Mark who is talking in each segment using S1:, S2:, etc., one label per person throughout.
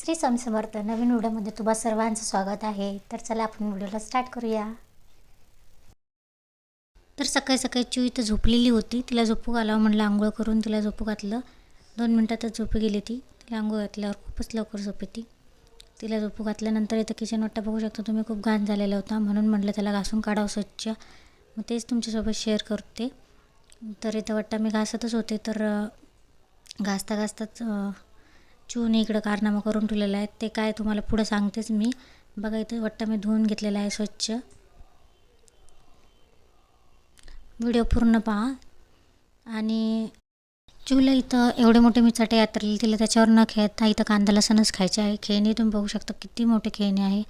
S1: श्री स्वामी समर्थ नवीन व्हिडिओमध्ये तुम्हा सर्वांचं स्वागत आहे. तर चला आपण व्हिडिओला स्टार्ट करूया. तर सकाळी सकाळी चू इथं झोपलेली होती. तिला झोपू घालावं म्हणलं आंघोळ करून तिला झोपू घातलं. दोन मिनटातच झोपी गेली ती. तिला आंघोळ घातल्यावर खूपच लवकर झोप येते. तिला झोपू घातल्यानंतर इथं किचन वाटा बघू शकता तुम्ही खूप घाण झालेला होता. म्हणून म्हटलं त्याला घासून काढावं स्वच्छ. मग तेच तुमच्यासोबत शेअर करते. तर इथं वाटतं मी घासतच होते. तर घासता घासताच अं, इकडं कारनामा करून ठेवलेलं आहे ते काय तुम्हाला पुढं सांगतेच मी. बघा इथं वट्टा मी धुवून घेतलेला आहे स्वच्छ. व्हिडिओ पूर्ण पहा. आणि चिवला इथं एवढे मोठे मी चटे यात्रले तिला त्याच्यावर न खेळता इथं कांदा लसणच खायचे आहे. खेळणी तुम्ही बघू शकता किती मोठे खेळणे आहे.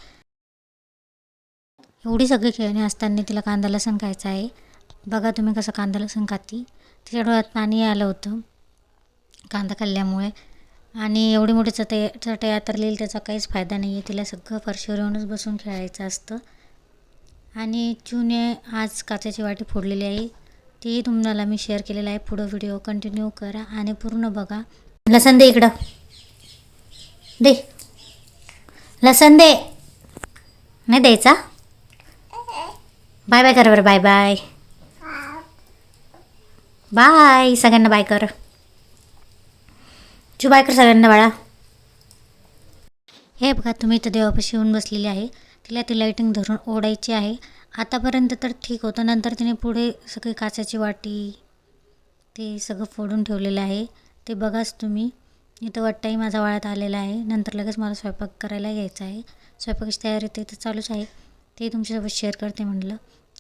S1: एवढी सगळी खेळणी असताना तिला कांदा लसण खायचं आहे. बघा तुम्ही कसं कांदा लसण खाती. तिच्या डोळ्यात पाणी आलं होतं. कांदा खाल्ल्यामुळे. आणि एवढी मोठी चटई चटई आतरलेली त्याचा काहीच फायदा नाही आहे तिला सगळं फरशीवर येऊनच बसून खेळायचं असतं. आणि चूने आज काचेची वाटी फोडलेली आहे. तीही तुम्हाला मी शेअर केलेलं आहे. पुढं व्हिडिओ कंटिन्यू करा आणि पूर्ण बघा. लसण दे इकडं. दे. लसण दे. नाही द्यायचा? बाय बाय कर बरं. बाय बाय बाय सगळ्यांना बाय कर. चू बाय कर सगळ्यांना बाळा. हे बघा तुम्ही इथं देवापाशी येऊन बसलेली आहे. तिला ती लाईटिंग धरून ओढायची आहे. आतापर्यंत तर ठीक होतं. नंतर तिने पुढे सगळी काचाची वाटी ते सगळं फोडून ठेवलेलं आहे. ते बघाच तुम्ही. इथं वाटताही माझा वाळ्यात आलेला आहे. नंतर लगेच मला स्वयंपाक करायला यायचा आहे. स्वयंपाकाची तयारी ते तर चालूच आहे. ते तुमच्यासोबत शेअर करते म्हटलं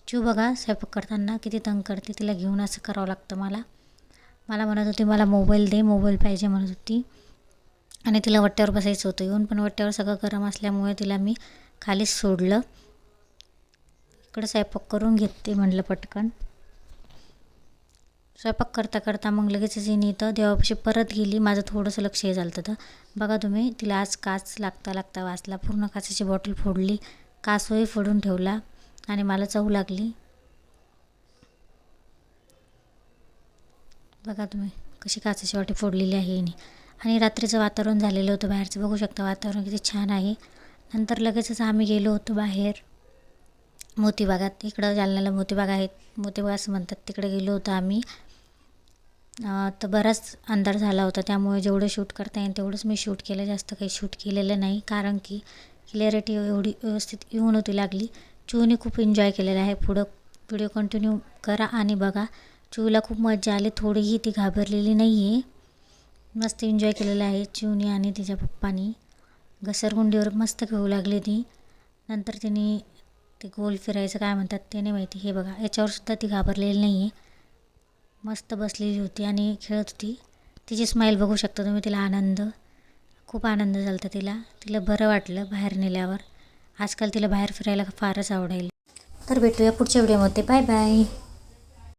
S1: चू बघा स्वयंपाक करताना किती तंग करते तिला घेऊन असं करावं लागतं मला. मला म्हणत होती मला मोबाईल दे मोबाईल पाहिजे म्हणत होती. आणि तिला वट्ट्यावर बसायचं होतं. येऊन पण वट्ट्यावर सगळं गरम असल्यामुळे तिला मी खालीच सोडलं. इकडं स्वयंपाक करून घेते म्हटलं पटकन. स्वयंपाक करता करता मग लगेच हिने इथं देवापाशी परत गेली. माझं थोडंसं लक्ष हे झालं होतं. बघा तुम्ही तिला आज काच लागता लागता वाचला. पूर्ण काचेची बॉटल फोडली. कासोही फोडून ठेवला आणि मला चव लागली. बघा तुम्ही कशी काचेची वाटी फोडलेली आहे हिने. आणि रात्रीचं वातावरण झालेलं होतं बाहेरचं. बघू शकता वातावरण किती छान आहे. नंतर लगेचच आम्ही गेलो होतो बाहेर. मोतीबागात. इकडं जालन्याला मोतीबाग आहेत. मोतीबाग असं म्हणतात तिकडे गेलो होतो आम्ही. तर बराच अंधार झाला होता. त्यामुळे जेवढं शूट करता येईल तेवढंच मी शूट केलं. जास्त काही शूट केलेलं नाही. कारण की क्लिअरिटी एवढी व्यवस्थित येऊन होती लागली. चूने खूप एन्जॉय केलेला आहे. पुढं व्हिडिओ कंटिन्यू करा आणि बघा. चूला खूप मजा आली. थोडीही ती घाबरलेली नाही आहे मस्त एन्जॉय केलेलं आहे चिवनी आणि तिच्या पप्पानी. घसरगुंडीवर मस्त खेळू लागली ती. नंतर तिने ते गोल फिरायचं काय म्हणतात ते नाही माहिती. हे बघा याच्यावरसुद्धा ती घाबरलेली नाही आहे मस्त बसलेली होती आणि खेळत होती. तिची स्माईल बघू शकता तुम्ही तिला आनंद. खूप आनंद झाला होता तिला. तिला बरं वाटलं बाहेर नेल्यावर. आजकाल तिला बाहेर फिरायला फारच आवडेल. तर भेटूया पुढच्या व्हिडिओमध्ये बाय बाय